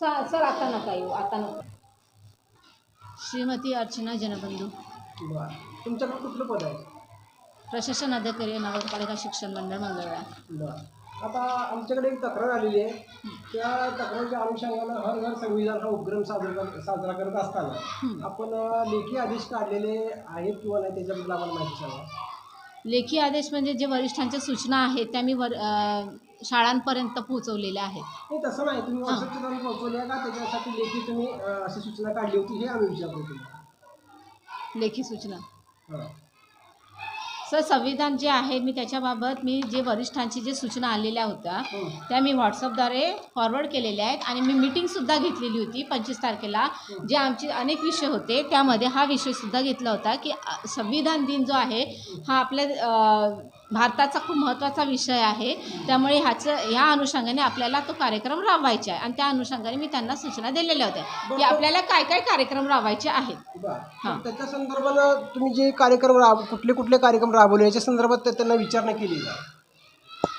Sir sir आता नका येऊ आता नका. श्रीमती अर्चना जनबंधू. बरं. तुमच्याकडे कुठलं पद आहे? प्रशासन अधिकारी नगरपालिका शिक्षण मंडळ मंगळवेढा. बरं. आता आमच्याकडे एक तक्रार आलेली आहे. त्या तक्रारीच्या अनुषंगानं हर घर संविधान हा उपक्रम साजरा कर- साजरा करत असताना आपण अं, लेखी आदेश काढलेले आहेत किंवा नाही त्याच्याबद्दल आम्हाला माहिती सांगा. लेखी आदेश म्हणजे जे वरिष्ठांच्या सूचना आहेत त्या मी वर अ, शाळांपर्यंत पोहोचवलेल्या आहेत. नाही तसं नाही तुम्ही व्हॉट्सअपच्या द्वारे पोहोचवल्या का? त्याच्यासाठी लेखी तुम्ही अं, अशी सूचना काढली होती हे आम्ही विचारतो लेखी सूचना. सर संविधान जे आहे मी त्याच्याबाबत मी जे वरिष्ठांची जे सूचना आलेल्या होत्या. त्या मी व्हॉट्सअपद्वारे फॉरवर्ड केलेल्या आहेत आणि मी मीटिंगसुद्धा घेतलेली होती पंचवीस तारखेला. जे आमचे अनेक विषय होते त्यामध्ये हा विषयसुद्धा घेतला होता की अ, संविधान दिन जो आहे हा आपल्या अ, भारताचा खूप महत्त्वाचा विषय आहे. त्यामुळे ह्याचं ह्या अनुषंगाने आपल्याला तो कार्यक्रम राबवायचा आहे. आणि त्या अनुषंगाने मी त्यांना सूचना दिलेल्या होत्या. की आपल्याला काय काय कार्यक्रम राबवायचे आहेत? हां. त्याच्या संदर्भानं तुम्ही जे कार्यक्रम राब कुठले कुठले कार्यक्रम राबवले याच्या संदर्भात त्या- त्यांना विचारणा केली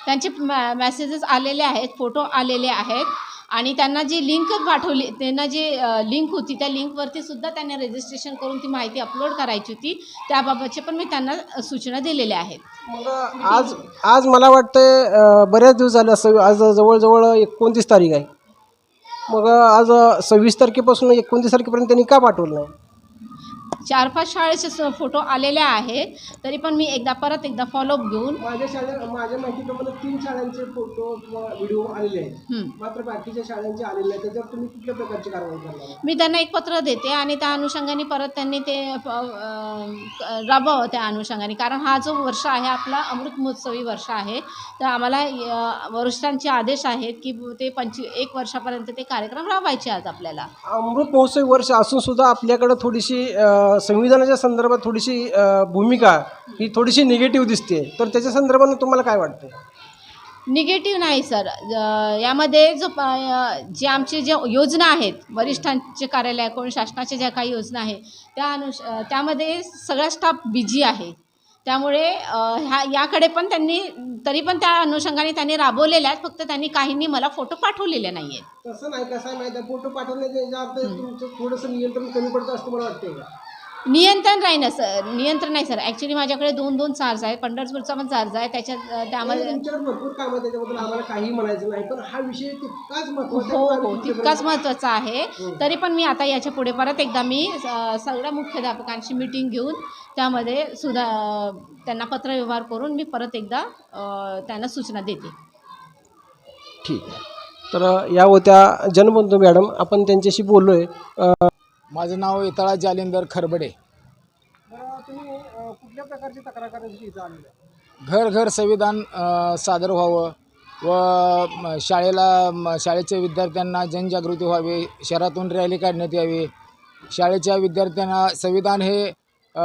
त्यांचे मेसेजेस आलेले आहेत फोटो आलेले आहेत. आणि त्यांना जी लिंक पाठवली त्यांना जी लिंक होती त्या लिंकवरती सुद्धा त्यांनी रजिस्ट्रेशन करून ती माहिती अपलोड करायची होती. त्याबाबतचे पण मी त्यांना सूचना दिलेल्या आहेत. मग आज आज मला वाटतं बऱ्याच दिवस झाले असं आज जवळजवळ एकोणतीस तारीख आहे. मग आज सव्वीस तारखेपासून एकोणतीस तारखेपर्यंत त्यांनी का पाठवलं नाही? चार पाच शाळेचे स- फोटो आलेले आहेत. तरी पण मी एकदा परत एकदा फॉलोअप घेऊन माझ्या शाळे माझ्या माहितीप्रमाणे तीन शाळांचे फोटो किंवा व्हिडिओ आलेले आहेत. मात्र बाकीच्या शाळांचे आलेले नाही त्याच्यावर तुम्ही कुठल्या प्रकारची कारवाई करणार मी त्यांना एक पत्र देते आणि त्या अनुषंगाने परत त्यांनी ते राबवावं त्या अनुषंगाने. कारण हा जो वर्ष आहे आपला अमृत महोत्सवी वर्ष आहे. तर आम्हाला वरिष्ठांचे आदेश आहेत की ते पंचवी एक वर्षापर्यंत ते कार्यक्रम राबवायचे आहेत आपल्याला. अमृत महोत्सवी वर्ष असून सुद्धा आपल्याकडं थोडीशी संविधानाच्या संदर्भात थोडीशी भूमिका ही थोडीशी निगेटिव्ह दिसते. तर त्याच्या संदर्भानं तुम्हाला काय वाटतं निगेटिव्ह नाही सर यामध्ये जो जे आमचे जे योजना आहेत वरिष्ठांचे कार्यालयाकडून शासनाच्या ज्या काही योजना आहेत त्या अनुष त्यामध्ये सगळा स्टाफ बिझी आहे. त्यामुळे ह्या याकडे पण त्यांनी तरी पण त्या अनुषंगाने त्यांनी राबवलेल्या आहेत फक्त त्यांनी काहींनी मला फोटो पाठवलेले नाही आहेत तसं नाही कसं माहिती फोटो पाठवण्याच्या थोडंसं नियंत्रण कमी पडतं असं मला वाटतंय का? नियंत्रण नाही ना सर. नियंत्रण नाही सर. ॲक्च्युली माझ्याकडे दोन दोन चार्ज आहेत. पंढरपूरचा पण चार्ज आहे. त्याच्यात त्यामध्ये भरपूर काम आहे. त्याच्याबद्दल आम्हाला काही म्हणायचं नाही. पण हा विषय तितकाच महत्त्वाचा हो आहे. हो तितकाच महत्त्वाचा आहे. तरी पण मी आता याच्यापुढे परत एकदा मी अ, सगळ्या मुख्याध्यापकांची मीटिंग घेऊन त्यामध्ये सुधा त्यांना पत्रव्यवहार करून मी परत एकदा अ, त्यांना सूचना देते. ठीक आहे. तर या होत्या जनबंधू मॅडम. आपण त्यांच्याशी बोललोय. माझं नाव इतळा जालिंदर खरबडे. तुम्ही कुठल्या प्रकारची तक्रार इथं आलेल्या घर घर संविधान अ, सादर व्हावं व म, शाळेला म, शाळेच्या विद्यार्थ्यांना जनजागृती व्हावी शहरातून रॅली काढण्यात यावी. शाळेच्या विद्यार्थ्यांना संविधान हे अ,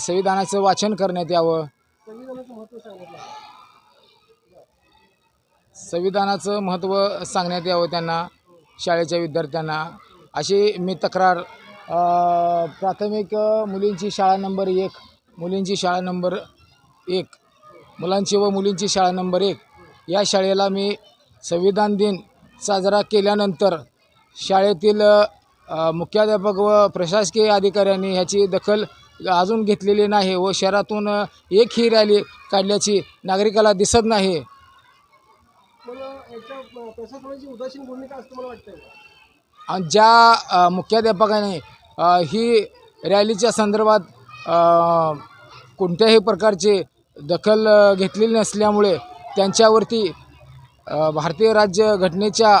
संविधानाचं वाचन करण्यात यावं. संविधानाचं महत्त्व सांगितलं संविधानाचं महत्त्व सांगण्यात यावं त्यांना शाळेच्या विद्यार्थ्यांना. अशी मी तक्रार प्राथमिक मुलींची शाळा नंबर एक मुलींची शाळा नंबर एक मुलांची व मुलींची शाळा नंबर एक या शाळेला मी संविधान दिन साजरा केल्यानंतर शाळेतील मुख्याध्यापक व प्रशासकीय अधिकाऱ्यांनी ह्याची दखल अजून घेतलेली नाही व शहरातून एक ही रॅली काढल्याची नागरिकाला दिसत नाही. उदासीन भूमिका असते मला वाटतं ज्या मुख्याध्यापकाने ही रॅलीच्या संदर्भात कोणत्याही प्रकारची दखल घेतलेली नसल्यामुळे त्यांच्यावरती भारतीय राज्य घटनेच्या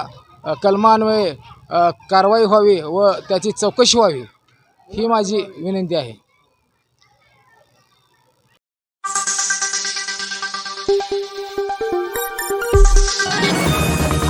कलमान्वये कारवाई व्हावी व त्याची चौकशी व्हावी ही माझी विनंती आहे.